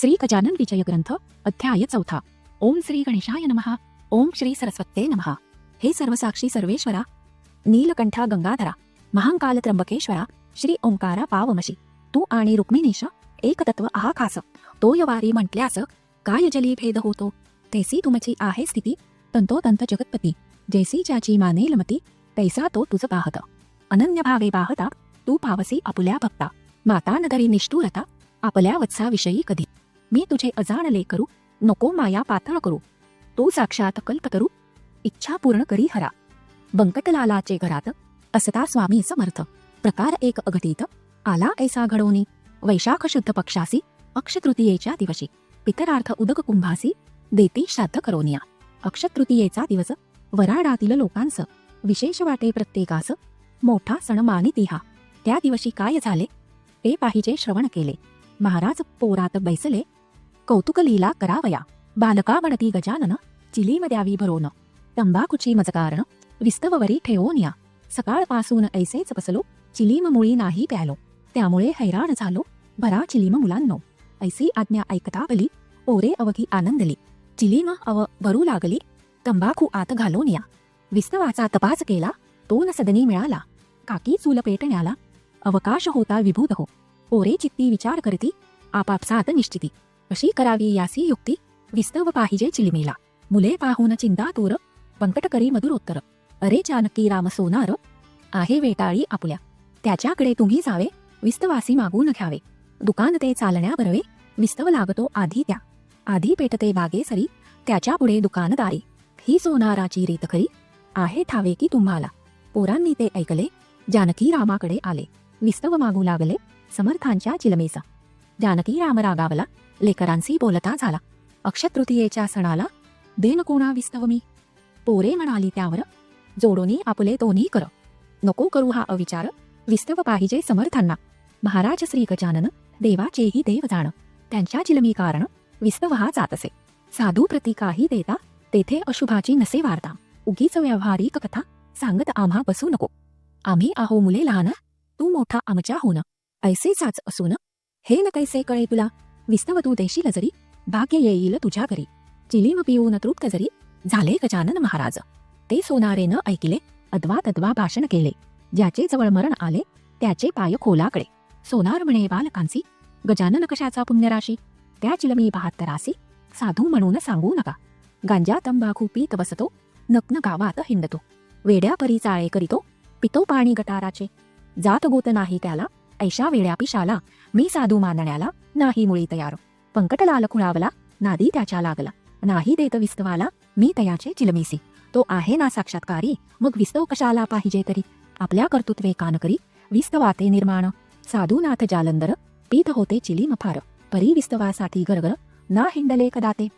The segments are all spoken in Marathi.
श्री गजानन विजय ग्रंथ अध्याय चौथा. ओम श्री गणेशाय नमः. ओम श्री सरस्वते नमः. हे सर्वसाक्षी सर्वेश्वरा नीलकंठा गंगाधरा महांकाल त्र्यंबकेश्वरा श्री ओंकारा पावमशी. तू आणि रुक्मिणीश एकतत्व आहा खास तोयवारी म्हटल्यास काय जली भेद होतो? तैसी तुमची आहे स्थिती तंतोतंत जगतपती. जैसी ज्याची मानेल मती तैसा तो तुझ पाहत. अनन्य भावे पाहता तू पावसी आपुल्या भक्ता. माता नगरी निष्ठुरता आपल्या वत्साविषयी कधी. मी तुझे अजाणले करू. नको माया पातळ करू. तू साक्षात कल्प करू. इच्छा पूर्ण करी हरा. बंकटलालाचे घरात असता स्वामी समर्थ. प्रकार एक अघटित. आला ऐसा घडवणी वैशाख शुद्ध पक्षासी. अक्षतृतीयेच्या दिवशी. पितरार्थ उदक कुंभासी. देती श्राद्ध करोनिया. अक्षतृतीयेचा दिवस. वराडातील लोकांस. विशेष वाटे प्रत्येकास. मोठा सण मानिती हा. त्या दिवशी काय झाले? ते पाहिजे श्रवण केले. महाराज पोरात बैसले. कौतुक लीला करावया. बालका बनती गजानन चिलीम द्यावी भरोन. तंबाखूची मजकारण विस्तववरी ठेवून या. सकाळपासून ऐसेच बसलो चिलीम मुळी नाही प्यालो. त्यामुळे हैराण झालो. भरा चिलीम मुलांनो. ऐसी आज्ञा ऐकता भली पोरे अवघी आनंदली. चिलीम अव भरू लागली तंबाखू आत घालून या. विस्तवाचा तपास केला तो सदनी मिळाला. काकी चूल पेटण्याला अवकाश होता विभूत हो. ओरे चित्ती विचार करती आपापसात निश्चिती. कशी करावी यासी युक्ती विस्तव पाहिजे चिलिमेला मुले पाहून चिंता तूर पंकटकरी करी मधुरोत्तर अरे जानकी राम सोनार आहे वेटाळी आपल्या त्याच्याकडे तुम्ही जावे विस्तवासी मागून घ्यावे दुकान ते चालण्याबरवे विस्तव लागतो आधी त्या आधी पेटते बागे सरी त्याच्या पुढे दुकानदारी ही सोनाराची रीत खरी आहे ठावे की तुम्हाला पोरांनी ते ऐकले जानकी रामाकडे आले विस्तव मागू लागले समर्थांच्या चिलमेचा जानकी रामरागावला लेकरांशी बोलता झाला. अक्षतृतीयेच्या सणाला देन कोणा विस्तव मी? पोरे म्हणाली त्यावर जोडोनी आपले दोन्ही कर. नको करू हा अविचार. विस्तव पाहिजे समर्थांना. महाराज श्री गजानन देवाचेही देव जाण. त्यांच्या जिलमी कारण विस्तव हा जात असे साधू प्रतीकाही देता तेथे अशुभाची नसे वार्ता. उगीच व्यावहारिक कथा सांगत आम्हा बसू नको. आम्ही आहो मुले लहान तू मोठा आमच्या होन. ऐसेचाच असून हे न कैसे कळे तुला विस्तव तू देशील जरी भाग्य येईल तुझ्या घरी चिलीम पिऊन तृप्त जरी झाले गजानन महाराज ते सोनारे न ऐकिले अद्वा तद्वा भाषण केले ज्याचे जवळ मरण आले त्याचे पाय खोलाकडे सोनार म्हणे बालकांसी गजानन कशाचा पुण्यराशी त्या चिलमी बहात्तरासी साधू म्हणून सांगू नका गांजा तंबाखू पीत बसतो नग्न गावात हिंडतो वेड्या परी चाळे करीतो पितो पाणी गटाराचे जात गोत नाही त्याला ऐशा वेड्या पिशाला मी साधू मानण्याला नाही मुळी तयार. पंकटलाल खुळावला नादी त्याच्या लागला. नाही देत विस्तवाला मी तयाचे चिलमीसी. तो आहे ना साक्षात्कारी मग विस्तव कशाला पाहिजे तरी? आपल्या कर्तृत्वे कान करी विस्तवाते निर्माण. साधूनाथ जालंदर पीत होते चिली मफार परी विस्तवासाठी गरगर ना हिंडले कदाते?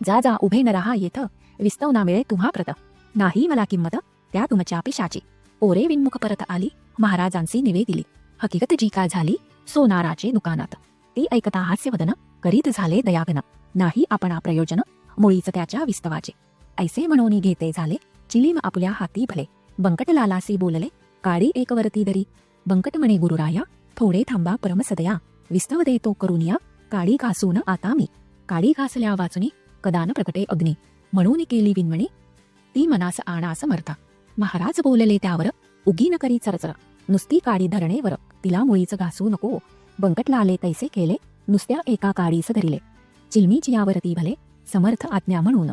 जा जा उभे न रहा येथ विस्तव ना मिळे तुम्हा प्रत. नाही मला किंमत त्या तुमच्या पिशाची. ओरे विनमुख परत आली महाराजांची निवेदिली हकीकत जी काय झाली? सोनाराचे दुकानात. ती ऐकता हास्यवदन करीत झाले दयागन नाही आपणा प्रयोजन मुळीच त्याच्या विस्तवाचे. ऐसे म्हणून घेते झाले चिलीम आपल्या हाती भले. बंकटलालासी बोलले काळी एक वरती दरी. बंकट म्हणे गुरुराया थोडे थांबा परमसदया विस्तव देतो करून या काळी घासून आता मी. काळी घासल्या वाचुनी कदान प्रकटे अग्नी. म्हणून केली विनमणी ती मनास आणास मरता महाराज बोलले त्यावर उगी न करी चरचर. नुसती काडी धरणेवर तिला मुळीच घासू नको. बंकटलाले तैसे केले. नुसत्या एका काडीस धरिले. चिलमीची यावरती भले. समर्थ आज्ञा म्हणून.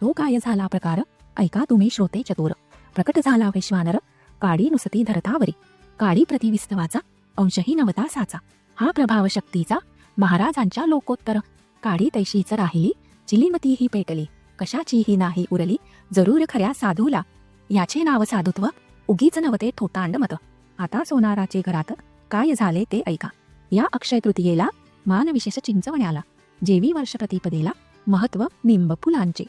तो काय झाला प्रकार? ऐका तुम्ही श्रोते चतुर. प्रकट झाला वैश्वानर. काडी नुसती धरतावरी. काडी प्रतिविस्तवाचा. अंशही नवतासाचा हा प्रभाव शक्तीचा. महाराजांच्या लोकोत्तर. काडी तैशीच राहिली. चिलीमतीही पेटली. कशाचीही नाही उरली? जरूर खऱ्या साधूला. याचे नाव साधुत्व? उगीच नवते ठोतांड मत आता सोनाराचे घरात काय झाले ते ऐका. या अक्षय तृतीयेला मानविशेष चिंचवण्याला जेवी वर्ष प्रतिपदेला महत्त्व निंब फुलांचे.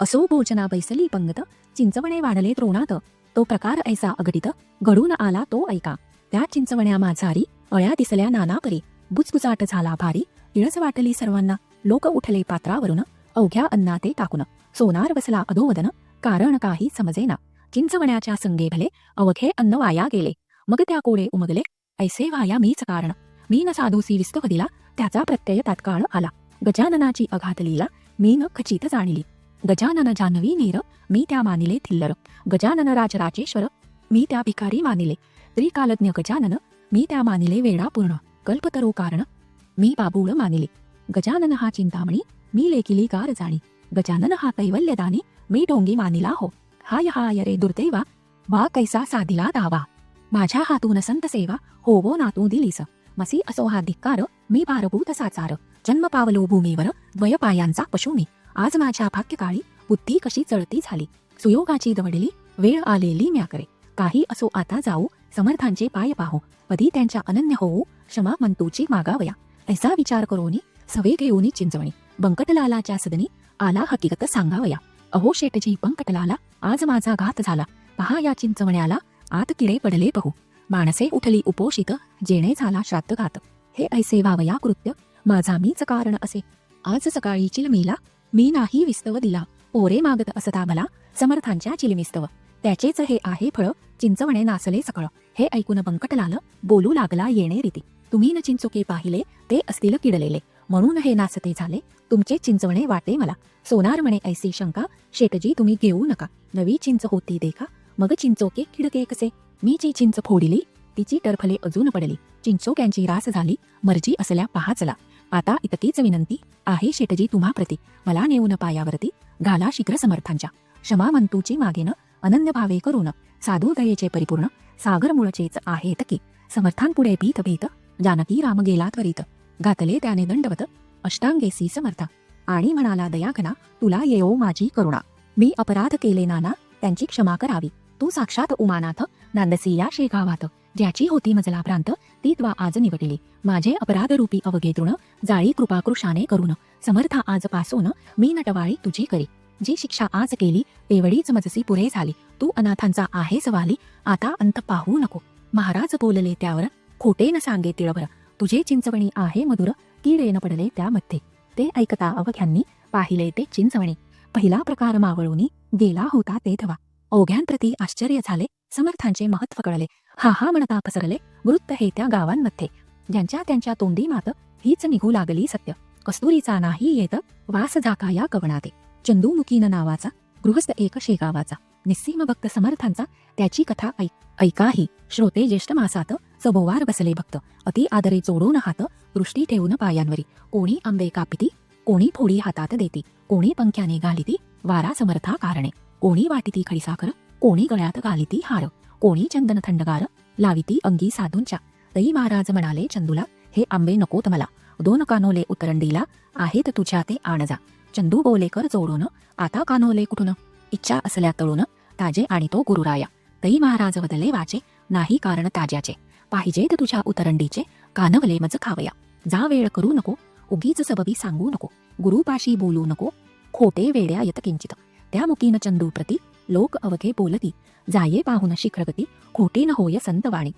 असो भोजना बैसली पंगत चिंचवणे वाढले द्रोणात. तो प्रकार ऐसा अगडित घडून आला तो ऐका. त्या चिंचवण्या माझारी अळ्या दिसल्या नाना परी बुचबुचाट झाला भारी इळस वाटली सर्वांना. लोक उठले पात्रावरून अवघ्या अन्ना ते टाकून. सोनार बसला अधोवदन कारण काही समजेना. चिंचवण्याच्या संगे भले अवघे अन्न वाया गेले. मग त्या कोडे उमगले. ऐसे वाया मीच कारण. मी न साधूसी विस्तव दिला त्याचा प्रत्यय तात्काळ आला. गजाननाची अघात लीला मी न खचित जाणली. गजानन जानवी नेर मी त्या मानिले थिल्लर. गजानन राज राजेश्वर मी त्या भिकारी मानिले. त्रिकालज्ञ गजानन मी त्या मानिले वेळा पूर्ण. कल्पतरो कारण मी बाबूळ मानिले. गजानन हा चिंतामणी मी लेखिली गार जाणी. गजानन हा कैवल्यदानी मी डोंगी मानिला हो. हाय हाय रे दुर्दैवा वा कैसा साधिला दावा. माझ्या हातून संत सेवा होवो नातू दिलीस मसी असो हा धिक्कार मी भारभूत साचार जन्म पावलो भूमीवर द्वयपायांचा पशु मी आज माझ्या भाग्यकाळी बुद्धी कशी चळती झाली? सुयोगाची दवडली वेळ आलेली म्याकरे काही असो आता जाऊ समर्थांचे पाय पाहू। पदी त्यांच्या अनन्य होऊ क्षमा मंतूची मागावया। ऐसा विचार करोनी सवे घेऊनी चिंचवणी बंकटलालाच्या सदनी आला हकीकत सांगावया। अहो शेटजी बंकटलाला आज माझा घात झाला। पहा या चिंचवण्याला आत किडे पडले बहु माणसे उठली उपोषित जेणे झाला श्राद्धघात. हे ऐसे व्हावया कृत्य माझा मीच कारण असे. आज सकाळी चिलमीला मी नाही विस्तव दिला. पोरे मागत असता मला समर्थांच्या चिलमिस्तव. त्याचेच हे आहे फळ चिंचवणे नासले सकळ. हे ऐकून बंकटलाल बोलू लागला येणे रीती. तुम्ही न चिंचुके पाहिले ते असतील किडलेले. म्हणून हे नासते झाले तुमचे चिंचवणे वाटे मला. सोनार म्हणे ऐसी शंका शेटजी तुम्ही घेऊ नका. नवी चिंच होती देखा मग चिंचोके खिडके कसे? मी जी चिंच फोडिली तिची टरफले अजून पडली. चिंचोक्यांची रास झाली मर्जी असल्या पाहाचला. आता इतकीच विनंती आहे शेटजी तुम्हा प्रती. मला नेऊन पायावरती घाला शीघ्र समर्थांच्या. क्षमा मंतूची मागेन अनन्य भावे करून. साधू दयेचे परिपूर्ण सागर मुळचेच आहेत की. समर्थांपुढे भीत भीत जानकी राम गेला त्वरित. घातले त्याने दंडवत अष्टांगेसी समर्थ. आणि म्हणाला दयाघना तुला येओ माझी करुणा. मी अपराध केले नाना त्यांची क्षमा करावी. तू साक्षात उमानाथ नांदसी या शेगावात. ज्याची होती मजला भ्रांत ती त्वा आज निवडली. माझे अपराध रूपी अवघे तृण जाळी कृपाकृषाने करून. समर्था आजपासून मी नटवाळी तुझी करी. जी शिक्षा आज केली तेवढीच मजसी पुरे झाली. तू अनाथांचा आहे सवाली आता अंत पाहू नको. महाराज बोलले त्यावर खोटे न सांगे तिळभर. तुझे चिंचवणी आहे मधुर किडे न पडले त्यामध्ये. ते ऐकता अवघ्यांनी पाहिले ते चिंचवणे. पहिला प्रकार मावळूनी गेला होता ते धवा ओघ्यांप्रती आश्चर्य झाले समर्थांचे महत्त्व कळले. हा हा म्हणता पसरले वृत्त हे त्या गावांमध्ये. ज्यांच्या त्यांच्या तोंडी मात हीच निघू लागली सत्य. कस्तुरीचा नाही येत वास झाका या कवणाते. चंदूमुखीन नावाचा गृहस्थ एक शेगावाचा निस्सीम भक्त समर्थांचा त्याची कथा ऐक ऐकाही श्रोते ज्येष्ठ मासात सबोवार बसले भक्त. अति आदरे जोडून हात दृष्टी ठेवून पायांवरी. कोणी आंबे कापिती कोणी फोडी हातात देती. कोणी पंख्याने घालिती वारा समर्था कारणे. कोणी वाटिती खडीसाखर कोणी गळ्यात घालिती हार कोणी चंदन थंडगार लाविती अंगी साधूंच्या. तई महाराज म्हणाले चंदूला हे आंबे नकोत मला. दोन कानोले उतरंडीला आहेत तुझ्या ते आणजा. चंदू बोलेकर जोडून आता कानोले कुठून? इच्छा असल्या तळून ताजे आणि तो गुरुराया. तई महाराज बदले वाचे नाही कारण ताज्याचे. पाहिजेत तुझ्या उतरंडीचे कानवले मज खावया. जा वेळ करू नको उगीच सबबी सांगू नको. गुरुपाशी बोलू नको खोटे वेड्या यत किंचित. मुकीन चंदू प्रती लोक अवघे बोलती. जाये पाहून शिखरगती खोटी न होय संतवाणी.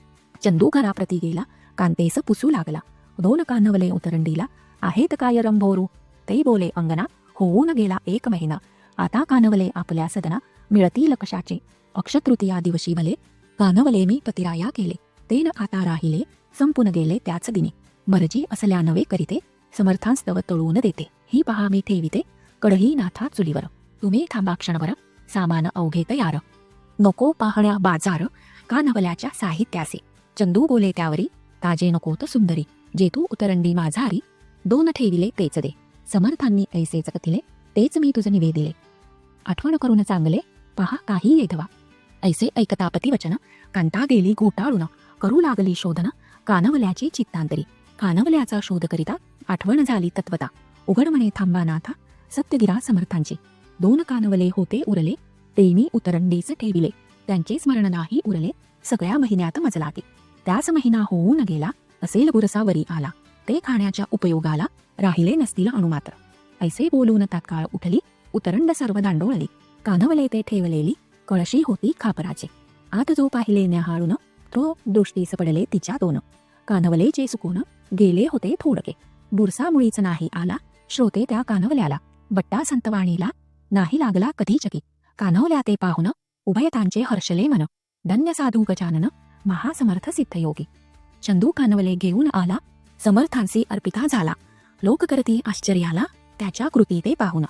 चंदू घराप्रती गेला कांतेस पुसू लागला. दोन कानवले उतरंडीला आहेत काय रंभोरू? ते बोले अंगना होऊन गेला एक महिना. आता कानवले आपल्या सदना मिळतील कशाचे? अक्षतृतीया दिवशी भले कानवले मी पतिराया केले. ते न आता राहिले संपून गेले त्याच दिने. मर्जी असल्या नवे करीते समर्थांस्तव तळून देते. ही पहा मी ठेविते कडही नाथा चुलीवर. तुम्ही थांबा क्षणभर. सामान अवघे तयार. नको पाहण्या बाजार. कानवल्याच्या साहित्यासे चंदू बोले त्यावरी ताजे नको तर सुंदरी. जे तू उतरंडी माझारी दोन ठेविले तेच दे. समर्थांनी ऐसेच जगतिले तेच मी तुझं निवेदिले. आठवण करून चांगले पहा काही येधवा. ऐसे ऐकतापती वचन कांता गेली घोटाळून. करू लागली शोधन कानवल्याची चित्तांतरी. कानवल्याचा शोध करिता आठवण झाली तत्वता. उघड म्हणे थांबा नाथा सत्यगिरा समर्थांची. दोन कानवले होते उरले. ते मी उतरंडीच ठेविले. त्यांचे स्मरण नाही उरले. सगळ्या महिन्यात मजलाते. त्याच महिना होऊन गेला. असेल गुरसावरी आला. ते खाण्याच्या उपयोगाला राहिले नसतील अणुमात्र ऐसे बोलून तात्काळ उठली. उतरंड सर्व दांडोळली. कानवले ते ठेवलेली कळशी होती खापराचे. आत जो पाहिले न्याहाळून तो दृष्टीस पडले तिच्या दोन. कानवलेचे सुकून गेले होते थोडके. बुरसा मुळीच नाही आला. श्रोते त्या कानवल्याला बट्टा संतवाणीला नाही लागला कधी चकी कानवल्या ते पाहून उभयतांचे हर्षले मन धन्य साधू गजानन महासमर्थ सिद्धयोगी. चंदू कानवले घेऊन आला समर्थांशी अर्पिता झाला. लोक करती आश्चर्याला त्याच्या कृती ते पाहून.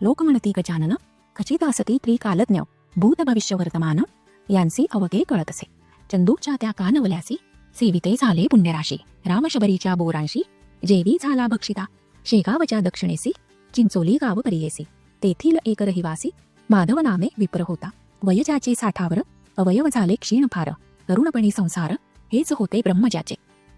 लोक म्हणती गजानन खचित असती त्रिकालज्ञ भूत भविष्य वर्तमान यांचे अवघे कळत असे चंदूच्या त्या कानवल्यासी सेविते झाले पुण्यराशी रामशबरीच्या बोरांशी जेवी झाला भक्षिता शेगावच्या दक्षिणेसी चिंचोली गाव परियेसी तेथील एक रहिवासी माधव नामे विप्र होता. वयजाचे साठावर अवयव झाले क्षीण फार तरुणपणी संसार हेच होते ब्रह्मजाचे.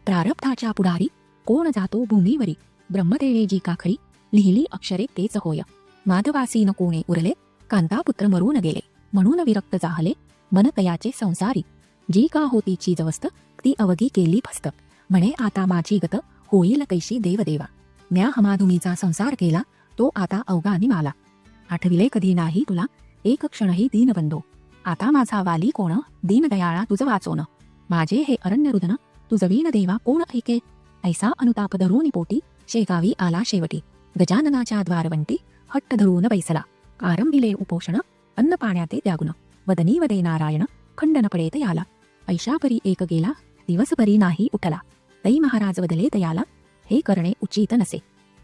प्रारब्धाच्या पुढारी कोण जातो भूमीवरी? ब्रह्मदेवे जी काखरी लिहिली अक्षरे तेच होय. माधवासी न कोणे उरले? कांतापुत्र मरून गेले. म्हणून विरक्त जाहले मनतयाचे संसारी. जी का होती चीजवस्त ती अवघी केली फस्त म्हणे आता माझी गत होईल कैशी देवदेवा. म्या हमाधुमीचा संसार केला तो आता अवगानी माला आठविले कधी नाही तुला? एक क्षणही दीनबंधो. आता माझा वाली कोण? दीनदयाळा तुझ वाचोन. माझे हे अरण्य रुदन तुझवीन देवा कोण ऐके? ऐसा अनुताप धरून पोटी शेगावी आला शेवटी. गजाननाच्या द्वारवंटी हट्ट धरून बैसला. आरंभिले उपोषण अन्न पाण्याते त्यागुण. वदनी वदे नारायण खंडन पडेत याला. ऐशापरी एक गेला दिवसभरी नाही उठला. तई महाराज वदले तयाला हे करणे उचित नसे.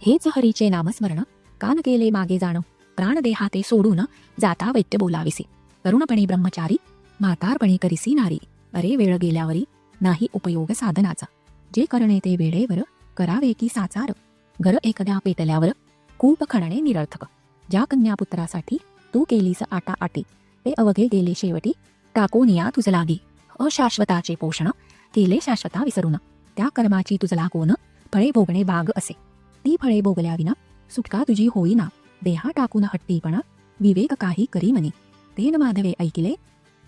हेच हरीचे नामस्मरण कान केले मागे जाणं. प्राणदेहाते सोडून जाता वैद्य बोलाविसे. तरुणपणे ब्रह्मचारी म्हातारपणे करिसी नारी अरे वेळ गेल्यावरी नाही उपयोग साधनाचा. जे करणे ते वेळेवर करावे की साचार. घर एकदा पेटल्यावर कूप खणणे निरर्थक. ज्या कन्यापुत्रासाठी तू केलीस आटा आटी ते अवघे गेले शेवटी. टाकोनिया तुझलागी अशाश्वताचे पोषण केले शाश्वता विसरून. त्या कर्माची तुझला कोण फळे भोगणे बाग असे. ती फळे भोगल्याविना सुटका तुझी होईना. देहा टाकून हट्टीपणा विवेक काही करी म्हणे तेन माधवे ऐकिले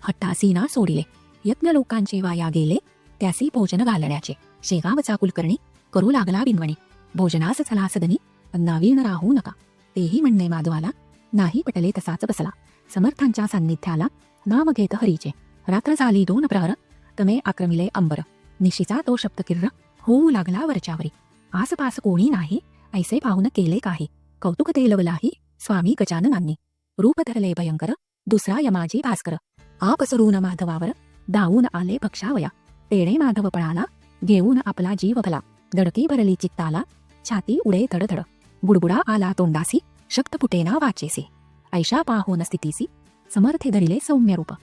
हट्टासीना सोडिले यत्न लोकांचे वाया गेले त्यासी भोजन घालण्याचे शेगावचा कुलकर्णी करू लागला बिनवणी भोजनास चला सदनी अन्नावीन राहू नका तेही म्हणणे माधवाला नाही पटले तसाच बसला समर्थांच्या सान्निध्याला नाम घेत हरीचे रात्र झाली दोन प्रहर तमे आक्रमिले अंबर निशीचा तो शब्द किर्र होऊ लागला वरच्यावरी आसपास कोणी नाही ऐसे पाहून केले काही कौतुक तेलवलाही स्वामी गजाननांनी. रूप धरले भयंकर दुसरा यमाजी भास्कर. आपसरून माधवावर दावून आले भक्षावया. तेणे माधवपणाला घेऊन आपला जीव भला. दडकी भरली चित्ताला छाती उडे धडधड. बुडबुडा आला तोंडासी शक्तपुटेना फुटेना वाचेसी. ऐशा पाहोन स्थितीसी समर्थे धरिले सौम्य रूप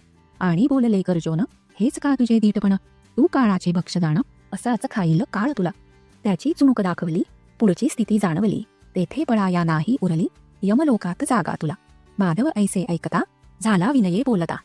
आणि बोलले गर्जोन हेच का तुझे दीटपण तू काळाचे भक्षदान असाच खाईल काळ तुला. त्याची चुणूक दाखवली पुढची स्थिती जाणवली. तेथे पळाया नाही उरली. यमलोकात जागा तुला. माधव ऐसे ऐकता झाला विनये बोलता.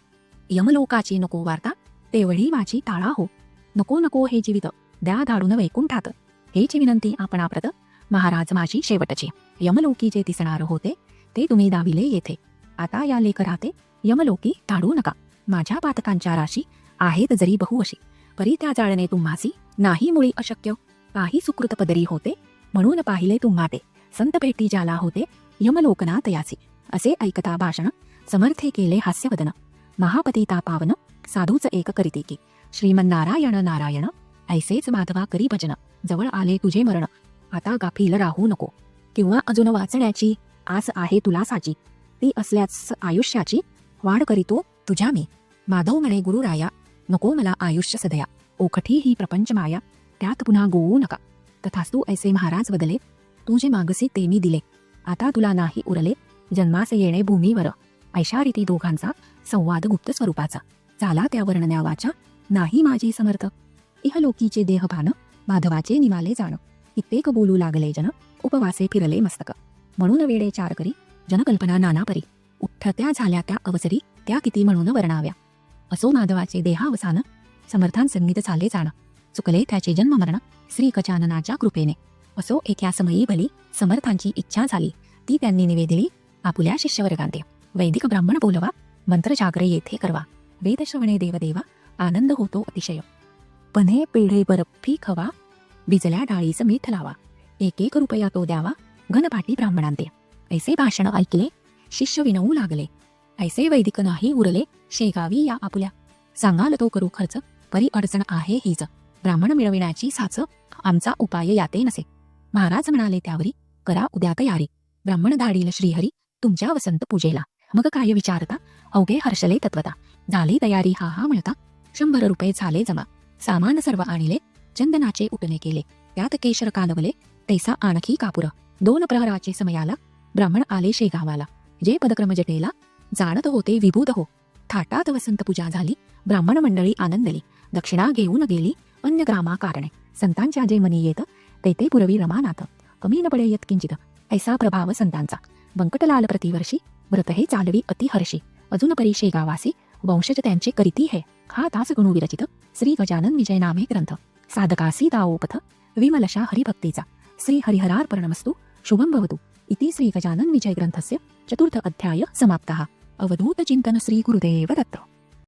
यमलोकाची नको वार्ता तेवढी माझी टाळा हो. नको नको हे जीवित. द्या धाडून वैकुंठात. हेची विनंती आपणाप्रत. महाराज माझी शेवटची. यमलोकी जे दिसणार होते ते तुम्ही दाविले येथे. आता या लेखराते यमलोकी धाडू नका. माझ्या पातकांच्या राशी आहेत जरी बहु अशी परी त्या जाळणे तुम्हासी नाही मुळी अशक्य. काही सुकृत पदरी होते म्हणून पाहिले तुम्हाते संत भेटी ज्याला होते यमलोकनाथ यासी असे ऐकता भाषण समर्थे केले हास्यवदन. महापतिता पावन साधूच एक करीते की. श्रीमन्नारायण नारायण ऐसेच माधवा करी भजन. जवळ आले तुझे मरण. आता गाफील राहू नको. किंवा अजून वाचण्याची आस आहे तुला साची. ती असल्यास आयुष्याची वाढ करीतो तुझ्या मी. माधव म्हणे गुरुराया नको मला आयुष्य सदया. ओखठी ही प्रपंच माया त्यात पुन्हा गोवू नका. तथास्तू ऐसे महाराज बदले. तुझे मागसे मागसी ते मी दिले. आता तुला नाही उरले. जन्मास येणे भूमीवर. ऐशा रीती दोघांचा संवाद गुप्त स्वरूपाचा. झाला त्या वर्णन्या वाचा नाही माझी समर्थ. इहलोकीचे देहभान माधवाचे निमाले जाण. कित्येक बोलू लागले जन. उपवासे फिरले मस्तक. म्हणून वेडे चार करी. जनकल्पना नाना परी उठ्ठत्या झाल्या त्या अवसरी. त्या किती म्हणून वर्णाव्या. असो माधवाचे देहावसान. समर्थान संगीत झाले जाण. चुकले त्याचे जन्ममरण श्री गजाननाच्या कृपेने. असो एका समयी भली समर्थांची इच्छा झाली. ती त्यांनी निवेदिली आपुल्या शिष्यवर्गांते. वैदिक ब्राह्मण बोलवा मंत्र जागरे येथे करवा. वेदश्रवणे देवदेवा आनंद होतो अतिशय. पन्हे पेढे बरफी खवा भिजल्या डाळीचं मीठ लावा. एक एक रुपया तो द्यावा घनपाटी ब्राह्मणांते. ऐसे भाषण ऐकले शिष्य विनवू लागले. ऐसे वैदिक नाही उरले शेगावी या आपुल्या. सांगाल तो करू खर्च परी अडचण आहे हीच. ब्राह्मण मिळविण्याची साच आमचा उपाय याते नसे. महाराज म्हणाले त्यावरी करा उद्या तयारी. ब्राह्मण धाडील श्रीहरी तुमच्या वसंत पूजेला. मग काय विचारता? अवघे हर्षले तत्वता. झाली तयारी हा हा म्हणता. शंभर रुपये झाले जमा. सामान सर्व आणले चंदनाचे उटणे केले. त्यात केशर कालवले तैसा आणखी कापुर. दोन प्रहराचे समयाला ब्राह्मण आले शेगावाला. जे पदक्रम जटेला जाणत होते विभूत हो. थाटात वसंत पूजा झाली ब्राह्मण मंडळी आनंदली. दक्षिणा घेऊन गेली अन्य ग्रामा कारणे. संतांच्या जे मनी येत ते ते पुरवी रमानाथ कमी न पडे येत किंचित. ऐसा प्रभाव संतांचा. बंकटलाल प्रतिवर्षी व्रत हे चालवी अतिहर्षी. अजून परी शेगावासी वंशज त्यांचे करीती हे. हा तास गुणू विरचित. श्री गजानन विजय नामे ग्रंथ. साधकासी दाओपथ विमलशा हरिभक्तीचा. श्री हरिहरार्पणमस्तु. शुभं भवतु. इति श्री गजानन विजय ग्रंथस्य चतुर्थ अध्याय समाप्तः. अवधूत चिंतन श्री गुरुदेव दत्त